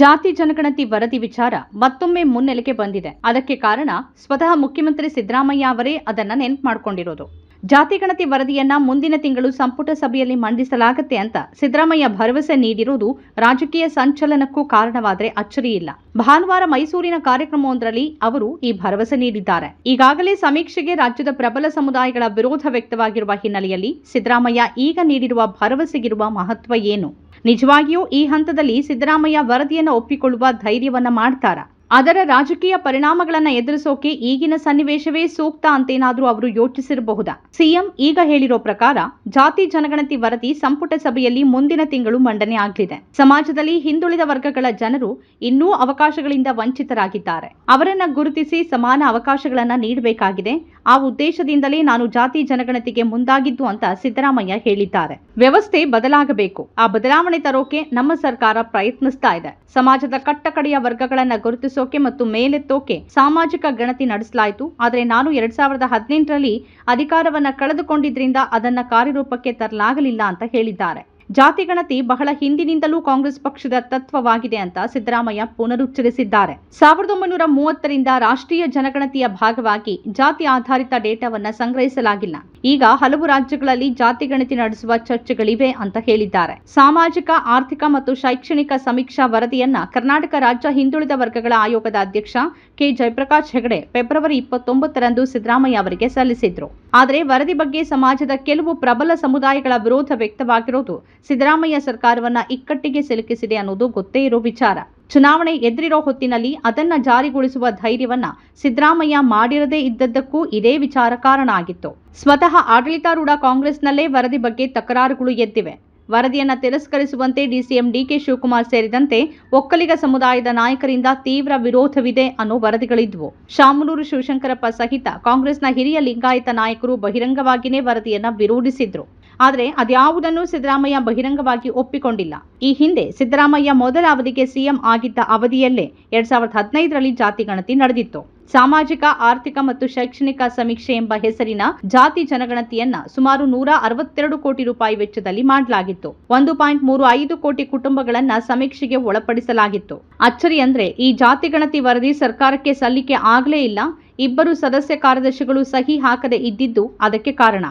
ಜಾತಿ ಜನಗಣತಿ ವರದಿ ವಿಚಾರ ಮತ್ತೊಮ್ಮೆ ಮುನ್ನೆಲೆಗೆ ಬಂದಿದೆ. ಅದಕ್ಕೆ ಕಾರಣ ಸ್ವತಃ ಮುಖ್ಯಮಂತ್ರಿ ಸಿದ್ದರಾಮಯ್ಯ ಅವರೇ ಅದನ್ನ ನೆನಪು ಮಾಡ್ಕೊಂಡಿರೋದು ಜಾತಿ ಗಣತಿ ವರದಿಯನ್ನ ಮುಂದಿನ ತಿಂಗಳು ಸಂಪುಟ ಸಭೆಯಲ್ಲಿ ಮಂಡಿಸಲಾಗುತ್ತೆ ಅಂತ ಸಿದ್ದರಾಮಯ್ಯ ಭರವಸೆ ನೀಡಿರುವುದು ರಾಜಕೀಯ ಸಂಚಲನಕ್ಕೂ ಕಾರಣವಾದರೆ ಅಚ್ಚರಿಯಿಲ್ಲ ಭಾನುವಾರ ಮೈಸೂರಿನ ಕಾರ್ಯಕ್ರಮವೊಂದರಲ್ಲಿ ಅವರು ಈ ಭರವಸೆ ನೀಡಿದ್ದಾರೆ. ಈಗಾಗಲೇ ಸಮೀಕ್ಷೆಗೆ ರಾಜ್ಯದ ಪ್ರಬಲ ಸಮುದಾಯಗಳ ವಿರೋಧ ವ್ಯಕ್ತವಾಗಿರುವ ಹಿನ್ನೆಲೆಯಲ್ಲಿ ಸಿದ್ದರಾಮಯ್ಯ ಈಗ ನೀಡಿರುವ ಭರವಸೆಗಿರುವ ಮಹತ್ವ ಏನು? ನಿಜವಾಗಿಯೂ ಈ ಹಂತದಲ್ಲಿ ಸಿದ್ದರಾಮಯ್ಯ ವರದಿಯನ್ನು ಒಪ್ಪಿಕೊಳ್ಳುವ ಧೈರ್ಯವನ್ನ ಮಾಡ್ತಾರಾ? ಅದರ ರಾಜಕೀಯ ಪರಿಣಾಮಗಳನ್ನ ಎದುರಿಸೋಕೆ ಈಗಿನ ಸನ್ನಿವೇಶವೇ ಸೂಕ್ತ ಅಂತೇನಾದ್ರೂ ಅವರು ಯೋಚಿಸಿರಬಹುದಾ? ಸಿಎಂ ಈಗ ಹೇಳಿರೋ ಪ್ರಕಾರ ಜಾತಿ ಜನಗಣತಿ ವರದಿ ಸಂಪುಟ ಸಭೆಯಲ್ಲಿ ಮುಂದಿನ ತಿಂಗಳು ಮಂಡನೆ ಆಗಲಿದೆ. ಸಮಾಜದಲ್ಲಿ ಹಿಂದುಳಿದ ವರ್ಗಗಳ ಜನರು ಇನ್ನೂ ಅವಕಾಶಗಳಿಂದ ವಂಚಿತರಾಗಿದ್ದಾರೆ. ಅವರನ್ನ ಗುರುತಿಸಿ ಸಮಾನ ಅವಕಾಶಗಳನ್ನ ನೀಡಬೇಕಾಗಿದೆ. ಆ ಉದ್ದೇಶದಿಂದಲೇ ನಾನು ಜಾತಿ ಜನಗಣತಿಗೆ ಮುಂದಾಗಿದ್ದು ಅಂತ ಸಿದ್ದರಾಮಯ್ಯ ಹೇಳಿದ್ದಾರೆ. ವ್ಯವಸ್ಥೆ ಬದಲಾಗಬೇಕು. ಆ ಬದಲಾವಣೆ ತರೋಕೆ ನಮ್ಮ ಸರ್ಕಾರ ಪ್ರಯತ್ನಿಸ್ತಾ ಇದೆ. ಸಮಾಜದ ಕಟ್ಟಕಡೆಯ ವರ್ಗಗಳನ್ನ ಗುರುತಿಸೋಕೆ ಮತ್ತು ಮೇಲೆತ್ತೋಕೆ ಸಾಮಾಜಿಕ ಗಣತಿ ನಡೆಸಲಾಯಿತು. ಆದರೆ ನಾನು ಎರಡ್ ಸಾವಿರದ ಹದಿನೆಂಟರಲ್ಲಿ ಅಧಿಕಾರವನ್ನ ಕಳೆದುಕೊಂಡಿದ್ರಿಂದ ಅದನ್ನ ಕಾರ್ಯರೂಪಕ್ಕೆ ತರಲಾಗಲಿಲ್ಲ ಅಂತ ಹೇಳಿದ್ದಾರೆ. ಜಾತಿ ಗಣತಿ ಬಹಳ ಹಿಂದಿನಿಂದಲೂ ಕಾಂಗ್ರೆಸ್ ಪಕ್ಷದ ತತ್ವವಾಗಿದೆ ಅಂತ ಸಿದ್ದರಾಮಯ್ಯ ಪುನರುಚ್ಚರಿಸಿದ್ದಾರೆ. ಸಾವಿರದ ಒಂಬೈನೂರ ಮೂವತ್ತರಿಂದ ರಾಷ್ಟ್ರೀಯ ಜನಗಣತಿಯ ಭಾಗವಾಗಿ ಜಾತಿ ಆಧಾರಿತ ಡೇಟಾವನ್ನು ಸಂಗ್ರಹಿಸಲಾಗಿಲ್ಲ. ಈಗ ಹಲವು ರಾಜ್ಯಗಳಲ್ಲಿ ಜಾತಿ ಗಣತಿ ನಡೆಸುವ ಚರ್ಚೆಗಳಿವೆ ಅಂತ ಹೇಳಿದ್ದಾರೆ. ಸಾಮಾಜಿಕ, ಆರ್ಥಿಕ ಮತ್ತು ಶೈಕ್ಷಣಿಕ ಸಮೀಕ್ಷಾ ವರದಿಯನ್ನ ಕರ್ನಾಟಕ ರಾಜ್ಯ ಹಿಂದುಳಿದ ವರ್ಗಗಳ ಆಯೋಗದ ಅಧ್ಯಕ್ಷ ಕೆ. ಜಯಪ್ರಕಾಶ್ ಹೆಗಡೆ ಫೆಬ್ರವರಿ ಇಪ್ಪತ್ತೊಂಬತ್ತರಂದು ಸಿದ್ದರಾಮಯ್ಯ ಅವರಿಗೆ ಸಲ್ಲಿಸಿದ್ರು. ಆದರೆ ವರದಿ ಬಗ್ಗೆ ಸಮಾಜದ ಕೆಲವು ಪ್ರಬಲ ಸಮುದಾಯಗಳ ವಿರೋಧ ವ್ಯಕ್ತವಾಗಿರೋದು ಸಿದ್ದರಾಮಯ್ಯ ಸರ್ಕಾರವನ್ನ ಇಕ್ಕಟ್ಟಿಗೆ ಸಿಲುಕಿಸಿದೆ ಅನ್ನೋದು ಗೊತ್ತೇ ಇರೋ ವಿಚಾರ. ಚುನಾವಣೆ ಎದುರಿರೋ ಹೊತ್ತಿನಲ್ಲಿ ಅದನ್ನ ಜಾರಿಗೊಳಿಸುವ ಧೈರ್ಯವನ್ನ ಸಿದ್ದರಾಮಯ್ಯ ಮಾಡಿರದೇ ಇದ್ದದ್ದಕ್ಕೂ ಇದೇ ವಿಚಾರ ಕಾರಣ ಆಗಿತ್ತು. ಸ್ವತಃ ಆಡಳಿತಾರೂಢ ಕಾಂಗ್ರೆಸ್ನಲ್ಲೇ ವರದಿ ಬಗ್ಗೆ ತಕರಾರುಗಳು ಎದ್ದಿವೆ. ವರದಿಯನ್ನು ತಿರಸ್ಕರಿಸುವಂತೆ ಡಿಸಿಎಂ ಡಿಕೆ ಶಿವಕುಮಾರ್ ಸೇರಿದಂತೆ ಒಕ್ಕಲಿಗ ಸಮುದಾಯದ ನಾಯಕರಿಂದ ತೀವ್ರ ವಿರೋಧವಿದೆ ಅನ್ನೋ ವರದಿಗಳಿದ್ವು. ಶಾಮನೂರು ಶಿವಶಂಕರಪ್ಪ ಸಹಿತ ಕಾಂಗ್ರೆಸ್ನ ಹಿರಿಯ ಲಿಂಗಾಯತ ನಾಯಕರು ಬಹಿರಂಗವಾಗಿಯೇ ವರದಿಯನ್ನ ವಿರೋಧಿಸಿದ್ರು. ಆದರೆ ಅದ್ಯಾವುದನ್ನೂ ಸಿದ್ದರಾಮಯ್ಯ ಬಹಿರಂಗವಾಗಿ ಒಪ್ಪಿಕೊಂಡಿಲ್ಲ. ಈ ಹಿಂದೆ ಸಿದ್ದರಾಮಯ್ಯ ಮೊದಲ ಅವಧಿಗೆ ಸಿಎಂ ಆಗಿದ್ದ ಅವಧಿಯಲ್ಲೇ ಎರಡ್ ಸಾವಿರದ ಹದಿನೈದರಲ್ಲಿ ಜಾತಿ ಗಣತಿ ನಡೆದಿತ್ತು. ಸಾಮಾಜಿಕ, ಆರ್ಥಿಕ ಮತ್ತು ಶೈಕ್ಷಣಿಕ ಸಮೀಕ್ಷೆ ಎಂಬ ಹೆಸರಿನ ಜಾತಿ ಜನಗಣತಿಯನ್ನ ಸುಮಾರು ನೂರ ಅರವತ್ತೆರಡು ಕೋಟಿ ರೂಪಾಯಿ ವೆಚ್ಚದಲ್ಲಿ ಮಾಡಲಾಗಿತ್ತು. ಒಂದು ಪಾಯಿಂಟ್ ಮೂರು ಐದು ಕೋಟಿ ಕುಟುಂಬಗಳನ್ನ ಸಮೀಕ್ಷೆಗೆ ಒಳಪಡಿಸಲಾಗಿತ್ತು. ಅಚ್ಚರಿ ಅಂದ್ರೆ ಈ ಜಾತಿ ಗಣತಿ ವರದಿ ಸರ್ಕಾರಕ್ಕೆ ಸಲ್ಲಿಕೆ ಆಗಲೇ ಇಲ್ಲ, ಇಬ್ಬರು ಸದಸ್ಯ ಕಾರ್ಯದರ್ಶಿಗಳು ಸಹಿ ಹಾಕದೆ ಇದ್ದಿದ್ದು ಅದಕ್ಕೆ ಕಾರಣ.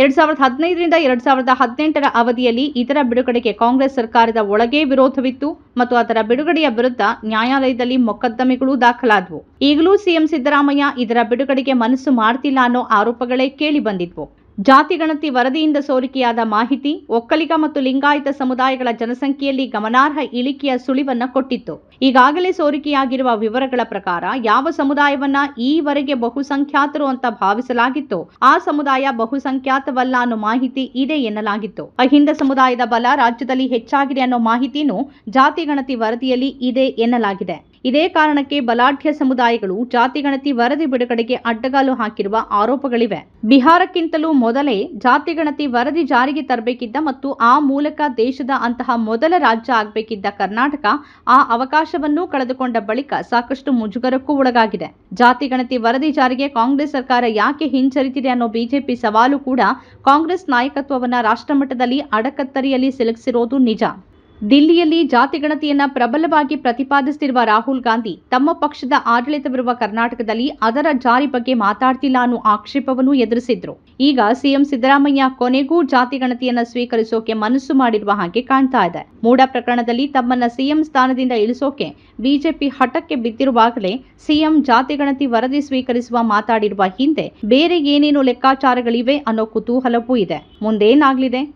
ಎರಡ್ ಸಾವಿರದ ಹದಿನೈದರಿಂದ ಎರಡ್ ಸಾವಿರದ ಹದಿನೆಂಟರ ಅವಧಿಯಲ್ಲಿ ಇದರ ಬಿಡುಗಡೆಗೆ ಕಾಂಗ್ರೆಸ್ ಸರ್ಕಾರದ ಒಳಗೇ ವಿರೋಧವಿತ್ತು ಮತ್ತು ಅದರ ಬಿಡುಗಡೆಯ ವಿರುದ್ಧ ನ್ಯಾಯಾಲಯದಲ್ಲಿ ಮೊಕದ್ದಮೆಗಳು ದಾಖಲಾದವು. ಈಗಲೂ ಸಿಎಂ ಸಿದ್ದರಾಮಯ್ಯ ಇದರ ಬಿಡುಗಡೆಗೆ ಮನಸ್ಸು ಮಾಡ್ತಿಲ್ಲ ಅನ್ನೋ ಆರೋಪಗಳೇ ಕೇಳಿ ಬಂದಿದ್ವು. ಜಾತಿ ಗಣತಿ ವರದಿಯಿಂದ ಸೋರಿಕೆಯಾದ ಮಾಹಿತಿ, ಒಕ್ಕಲಿಗ ಮತ್ತು ಲಿಂಗಾಯತ ಸಮುದಾಯಗಳ ಜನಸಂಖ್ಯೆಯಲ್ಲಿ ಗಮನಾರ್ಹ ಇಳಿಕೆಯ ಸುಳಿವನ್ನ ಕೊಟ್ಟಿತ್ತು. ಈಗಾಗಲೇ ಸೋರಿಕೆಯಾಗಿರುವ ವಿವರಗಳ ಪ್ರಕಾರ, ಯಾವ ಸಮುದಾಯವನ್ನ ಈವರೆಗೆ ಬಹುಸಂಖ್ಯಾತರು ಅಂತ ಭಾವಿಸಲಾಗಿತ್ತು, ಆ ಸಮುದಾಯ ಬಹುಸಂಖ್ಯಾತವಲ್ಲ ಅನ್ನೋ ಮಾಹಿತಿ ಇದೆ ಎನ್ನಲಾಗಿತ್ತು. ಅಹಿಂದ ಸಮುದಾಯದ ಬಲ ರಾಜ್ಯದಲ್ಲಿ ಹೆಚ್ಚಾಗಿದೆ ಅನ್ನೋ ಮಾಹಿತಿನೂ ಜಾತಿ ಗಣತಿ ವರದಿಯಲ್ಲಿ ಇದೆ ಎನ್ನಲಾಗಿದೆ. ಇದೇ ಕಾರಣಕ್ಕೆ ಬಲಾಢ್ಯ ಸಮುದಾಯಗಳು ಜಾತಿ ಗಣತಿ ವರದಿ ಬಿಡುಗಡೆಗೆ ಅಡ್ಡಗಾಲು ಹಾಕಿರುವ ಆರೋಪಗಳಿವೆ. ಬಿಹಾರಕ್ಕಿಂತಲೂ ಮೊದಲೇ ಜಾತಿ ಗಣತಿ ವರದಿ ಜಾರಿಗೆ ತರಬೇಕಿದ್ದ ಮತ್ತು ಆ ಮೂಲಕ ದೇಶದ ಅಂತಹ ಮೊದಲ ರಾಜ್ಯ ಆಗಬೇಕಿದ್ದ ಕರ್ನಾಟಕ ಆ ಅವಕಾಶವನ್ನೂ ಕಳೆದುಕೊಂಡ ಬಳಿಕ ಸಾಕಷ್ಟು ಮುಜುಗರಕ್ಕೂ ಒಳಗಾಗಿದೆ. ಜಾತಿ ಗಣತಿ ವರದಿ ಜಾರಿಗೆ ಕಾಂಗ್ರೆಸ್ ಸರ್ಕಾರ ಯಾಕೆ ಹಿಂಜರಿತಿದೆ ಅನ್ನೋ ಬಿಜೆಪಿ ಸವಾಲು ಕೂಡ ಕಾಂಗ್ರೆಸ್ ನಾಯಕತ್ವವನ್ನ ರಾಷ್ಟ್ರಮಟ್ಟದಲ್ಲಿ ಅಡಕತ್ತರಿಯಲ್ಲಿ ಸಿಲುಕಿಸಿರೋದು ನಿಜ. ದಿಲ್ಲಿಯಲ್ಲಿ ಜಾತಿ ಗಣತಿಯನ್ನ ಪ್ರಬಲವಾಗಿ ಪ್ರತಿಪಾದಿಸುತ್ತಿರುವ ರಾಹುಲ್ ಗಾಂಧಿ ತಮ್ಮ ಪಕ್ಷದ ಆಡಳಿತವಿರುವ ಕರ್ನಾಟಕದಲ್ಲಿ ಅದರ ಜಾರಿ ಬಗ್ಗೆ ಮಾತಾಡ್ತಿಲ್ಲ ಅನ್ನೋ ಆಕ್ಷೇಪವನ್ನು ಎದುರಿಸಿದ್ರು. ಈಗ ಸಿಎಂ ಸಿದ್ದರಾಮಯ್ಯ ಕೊನೆಗೂ ಜಾತಿ ಗಣತಿಯನ್ನ ಸ್ವೀಕರಿಸೋಕೆ ಮನಸ್ಸು ಮಾಡಿರುವ ಹಾಗೆ ಕಾಣ್ತಾ ಇದೆ. ಮೂಡ ಪ್ರಕರಣದಲ್ಲಿ ತಮ್ಮನ್ನ ಸಿಎಂ ಸ್ಥಾನದಿಂದ ಇಳಿಸೋಕೆ ಬಿಜೆಪಿ ಹಠಕ್ಕೆ ಬಿದ್ದಿರುವಾಗಲೇ ಸಿಎಂ ಜಾತಿ ಗಣತಿ ವರದಿ ಸ್ವೀಕರಿಸುವ ಮಾತಾಡಿರುವ ಹಿಂದೆ ಬೇರೆ ಏನೇನು ಲೆಕ್ಕಾಚಾರಗಳಿವೆ ಅನ್ನೋ ಕುತೂಹಲವೂ ಇದೆ. ಮುಂದೇನಾಗ್ಲಿದೆ?